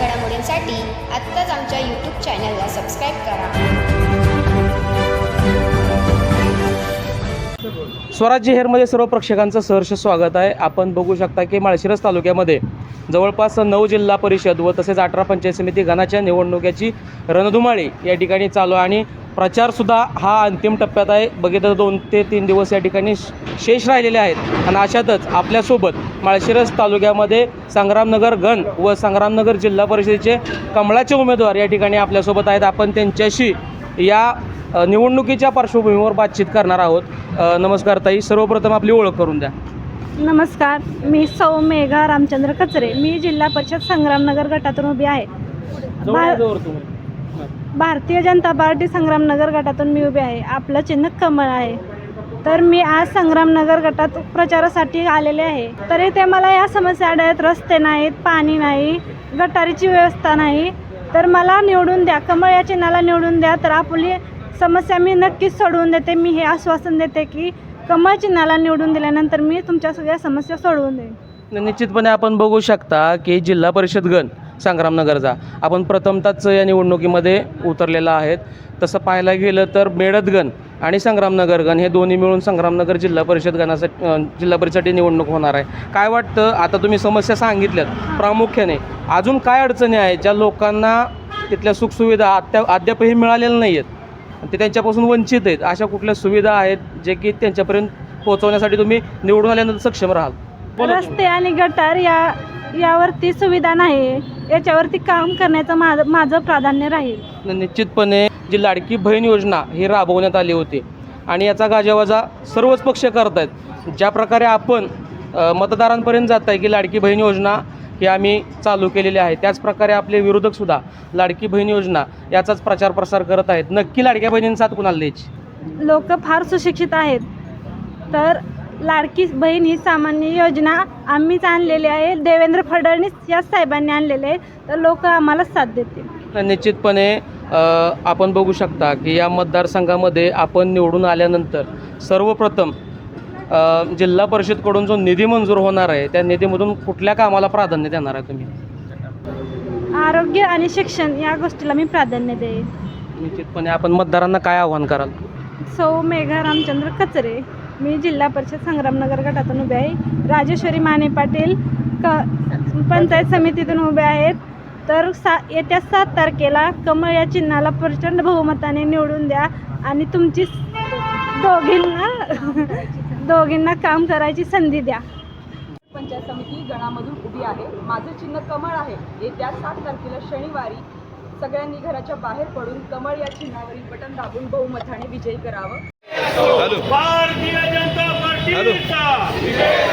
घडामोडींसाठी आत्ताच आमच्या यूट्यूब चॅनलला सबस्क्राईब करा. स्वराज्य हेरमध्ये सर्व प्रेक्षकांचं सहर्ष स्वागत आहे. आपण बघू शकता की माळशिरस तालुक्यामध्ये जवळपास नऊ जिल्हा परिषद व तसेच अठरा पंचायत समिती घनाच्या निवडणुकीची रणधुमाळी या ठिकाणी चालू आणि प्रचारसुद्धा हा अंतिम टप्प्यात आहे. बघितलं दोन ते तीन दिवस या ठिकाणी शेष राहिलेले आहेत. आणि अशातच आपल्यासोबत माळशिरस तालुक्यामध्ये संग्रामनगर गण व संग्रामनगर जिल्हा परिषदेचे कमळाचे उमेदवार या ठिकाणी आपल्यासोबत आहेत. आपण त्यांच्याशी या निवडणुकीच्या पार्श्वभूमीवर बातचीत करणार आहोत. नमस्कार ताई. सर्वप्रथम आपली ओळख करून द्या. नमस्कार. मी सौ मेघा रामचंद्र कचरे. मी जिल्हा परिषद संग्रामनगर गटातून उभी आहे. भा- भारतीय जनता पार्टी संग्रामनगर गटातून मी उभी आहे. आपलं चिन्ह कमळ आहे. तर मी आज संग्रामनगर गटात प्रचारासाठी आलेले आहे. तरी ते मला या समस्या आढळत रस्ते नाहीत पाणी नाही गटारीची व्यवस्था नाही. तर मला निवडून द्या कमळ या चिन्हाला निवडून द्या. तर आपली समस्या मी नक्कीच सोडवून देते. मी हे आश्वासन देते की कमळ चिन्हाला निवडून दिल्यानंतर मी तुमच्या सगळ्या समस्या सोडवून देईन. निश्चितपणे आपण बघू शकता की जिल्हा परिषद गण संग्रामनगरचा आपण प्रथमतःच या निवडणुकीमध्ये उतरलेला आहेत. तसं पाहायला गेलं तर मेळतगण आणि संग्रामनगर गण हे दोन्ही मिळून संग्रामनगर जिल्हा परिषद गणासाठी जिल्हा परिषदसाठी निवडणूक होणार आहे. काय वाटतं? आता तुम्ही समस्या सांगितल्यात प्रामुख्याने. अजून काय अडचणी आहेत ज्या लोकांना तिथल्या सुखसुविधा अद्याप अद्यापही मिळालेल्या नाही आहेत ते त्यांच्यापासून वंचित आहेत. अशा कुठल्या सुविधा आहेत जे की त्यांच्यापर्यंत पोहोचवण्यासाठी तुम्ही निवडून आल्यानंतर सक्षम राहाल? रस्ते आणि गटार या यावरती सुविधा नाही याच्यावरती काम करण्याचं माझं माझं प्राधान्य राहील. निश्चितपणे जी लाडकी बहीण योजना ही राबवण्यात आली होती. आणि याचा गाजावाजा सर्वच पक्ष करत आहेत ज्या प्रकारे आपण अ, मतदारांपर्यंत जात आहे की लाडकी बहीण योजना ही आम्ही चालू केलेली आहे त्याचप्रकारे आपले विरोधकसुद्धा लाडकी बहीण योजना याचाच प्रचार प्रसार करत आहेत. नक्की लाडक्या बहिणींनी साथ कुणाला द्यायची? लोक फार सुशिक्षित आहेत. तर लाडकी बहीण ही सामान्य योजना आम्हीच आणलेली आहे. देवेंद्र फडणवीस या साहेबांनी आणलेले आहे. तर लोक आम्हाला साथ देतील. निश्चितपणे आपण बघू शकता की या मतदारसंघामध्ये आपण निवडून आल्यानंतर सर्वप्रथम जिल्हा परिषदकडून जो निधी मंजूर होणार आहे त्या निधीमधून कुठल्या कामाला प्राधान्य देणार आहे तुम्ही? आरोग्य आणि शिक्षण या गोष्टीला मी प्राधान्य देईन. निश्चितपणे आपण मतदारांना काय आव्हान कराल? सौ मेघा रामचंद्र कचरे. मी जिल्हा परिषद संग्रामनगर गटातून उभे आहे. राजेश्वरी माने पाटील क पंचायत समितीतून उभे आहेत. तर सा येत्या सात तारखेला कमळ या चिन्हाला प्रचंड बहुमताने निवडून द्या आणि तुमची दोघींना दोघींना काम करायची संधी द्या. पंचायत समिती गणामधून उभी आहे. माझं चिन्ह कमळ आहे. येत्या सात तारखेला शनिवारी सगळ्यांनी घराच्या बाहेर पडून कमळ या चिन्हावरील बटन दाबून बहुमताने विजयी करावं. भारतीय जनता पार्टीचा